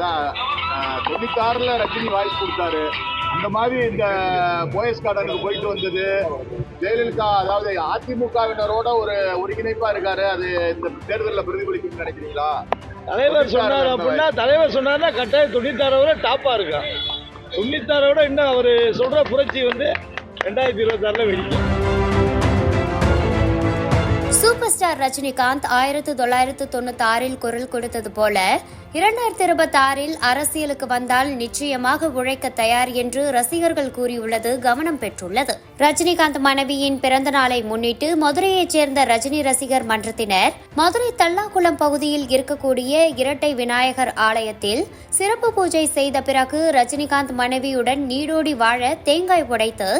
அதான் தொண்ணூத்தாறுல ரஜினி வாய்ஸ் கொடுத்தாரு. அந்த மாதிரி இந்த போயஸ் கார்டனுக்கு போயிட்டு வந்தது. ஜெயலலிதா அதாவது அதிமுகவினரோட ஒரு ஒருங்கிணைப்பா இருக்காரு. அது இந்த தேர்தலில் பிரதிபலிக்கும்னு நினைக்கிறீங்களா? தலைவர் சொன்னார் அப்படின்னா தலைவர் சொன்னார்னா கட்டாயம் தொண்ணூத்தாறோட டாப்பா இருக்கும் தொண்ணூத்தாறோட இன்னும் அவர் சொல்ற புரட்சி வந்து ரெண்டாயிரத்தி இருபத்தாறுல வெடிக்கும். சூப்பர் ஸ்டார் ரஜினிகாந்த் ஆயிரத்து தொள்ளாயிரத்து தொண்ணூத்தி ஆறில் குரல் கொடுத்தது போல இரண்டாயிரத்தி இருபத்தி ஆறில் அரசியலுக்கு வந்தால் நிச்சயமாக உழைக்க தயார் என்று ரசிகர்கள் கூறியுள்ளது கவனம் பெற்றுள்ளது. ரஜினிகாந்த் மனைவியின் பிறந்த நாளை முன்னிட்டு மதுரையைச் சேர்ந்த ரஜினி ரசிகர் மன்றத்தினர் மதுரை தல்லாக்குளம் பகுதியில் இருக்கக்கூடிய இரட்டை விநாயகர் ஆலயத்தில் சிறப்பு பூஜை செய்த பிறகு ரஜினிகாந்த் மனைவியுடன் நீடோடி வாழ தேங்காய் உடைத்து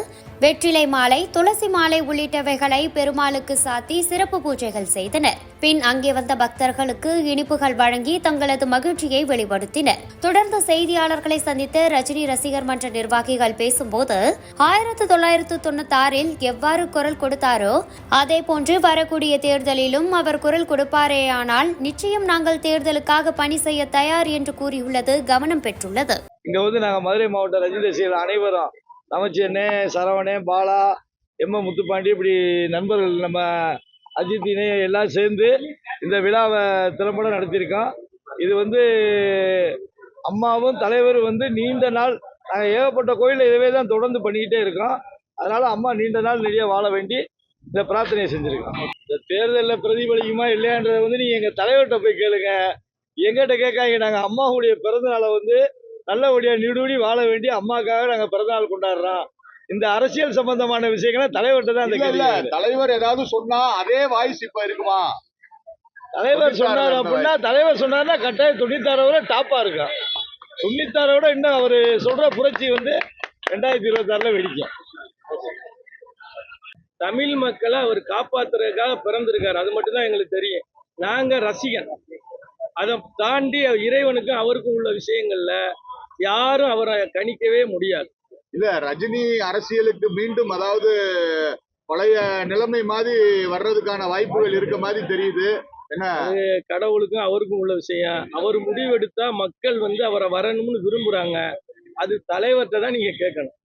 வெற்றிலை மாலை துளசி மாலை உள்ளிட்டவைகளை பெருமாளுக்கு சாத்தி சிறப்பு பூஜைகள் செய்தனர். பின் அங்கே வந்த பக்தர்களுக்கு இனிப்புகள் வழங்கி தங்களது மகிழ்ச்சியை வெளிப்படுத்தினர். தொடர்ந்து செய்தியாளர்களை சந்தித்த ரஜினி ரசிகர் மன்ற நிர்வாகிகள் பேசும்போது ஆயிரத்து தொள்ளாயிரத்து தொண்ணூத்தி ஆறில் எவ்வாறு குரல் கொடுத்தாரோ அதே போன்று வரக்கூடிய தேர்தலிலும் அவர் குரல் கொடுப்பாரேயானால் நிச்சயம் நாங்கள் தேர்தலுக்காக பணி செய்ய தயார் என்று கூறியுள்ளது கவனம் பெற்றுள்ளது. இங்க வந்து நாங்க மதுரை மாவட்ட ரஜினி ரசிகர்கள் அனைவரும் நமச்சியண்ணே சரவணே பாலா எம். எம். முத்துப்பாண்டி இப்படி நண்பர்கள் நம்ம அஜித்தினே எல்லாம் சேர்ந்து இந்த விழாவை திறம்பட நடத்தியிருக்கோம். இது வந்து அம்மாவும் தலைவர் வந்து நீண்ட நாள் நாங்கள் ஏகப்பட்ட கோயிலில் இதுவே தான் தொடர்ந்து பண்ணிக்கிட்டே இருக்கோம். அதனால் அம்மா நீண்ட நாள் நிறைய வாழ வேண்டி இந்த பிரார்த்தனையை செஞ்சுருக்கோம். இந்த தேர்தலில் பிரதிபலிக்குமா இல்லையான்றதை வந்து நீங்கள் எங்கள் தலைவர்கிட்ட போய் கேளுங்க. எங்கிட்ட கேட்காங்க நாங்கள் அம்மாவுடைய பிறந்த நாளை வந்து நல்லபடியாக நீடூடி வாழ வேண்டி அம்மாக்காக நாங்கள் பிறந்தநாள் கொண்டாடுறோம். இந்த அரசியல் சம்பந்தமான விஷயங்களை தலைவர்கிட்ட தான் அந்த தலைவர் ஏதாவது சொன்னா அதே வாய்ஸ் இப்ப இருக்குமா? தலைவர் சொன்னார் அப்படின்னா தலைவர் சொன்னார்னா கட்டாயம் தொண்ணூத்தாறோட டாப்பா இருக்கும் தொண்ணூத்தாறோட இன்னும் அவர் சொல்ற புரட்சி வந்து ரெண்டாயிரத்தி இருபத்தாறுல வெடிக்கும். தமிழ் மக்களை அவர் காப்பாத்துறதுக்காக பிறந்திருக்காரு. அது மட்டும்தான் எங்களுக்கு தெரியும். நாங்க ரசிகன். அதை தாண்டி இறைவனுக்கும் அவருக்கும் உள்ள விஷயங்கள்ல யாரும் அவரை கணிக்கவே முடியாது. இல்ல ரஜினி அரசியலுக்கு மீண்டும் அதாவது பழைய நிலைமை மாதிரி வர்றதுக்கான வாய்ப்புகள் இருக்க மாதிரி தெரியுது. என்ன? கடவுளுக்கும் அவருக்கும் உள்ள விஷயம். அவர் முடிவெடுத்தா மக்கள் வந்து அவரை வரணும்னு விரும்புறாங்க. அது தலைவர்கிட்ட தான் நீங்க கேட்கணும்.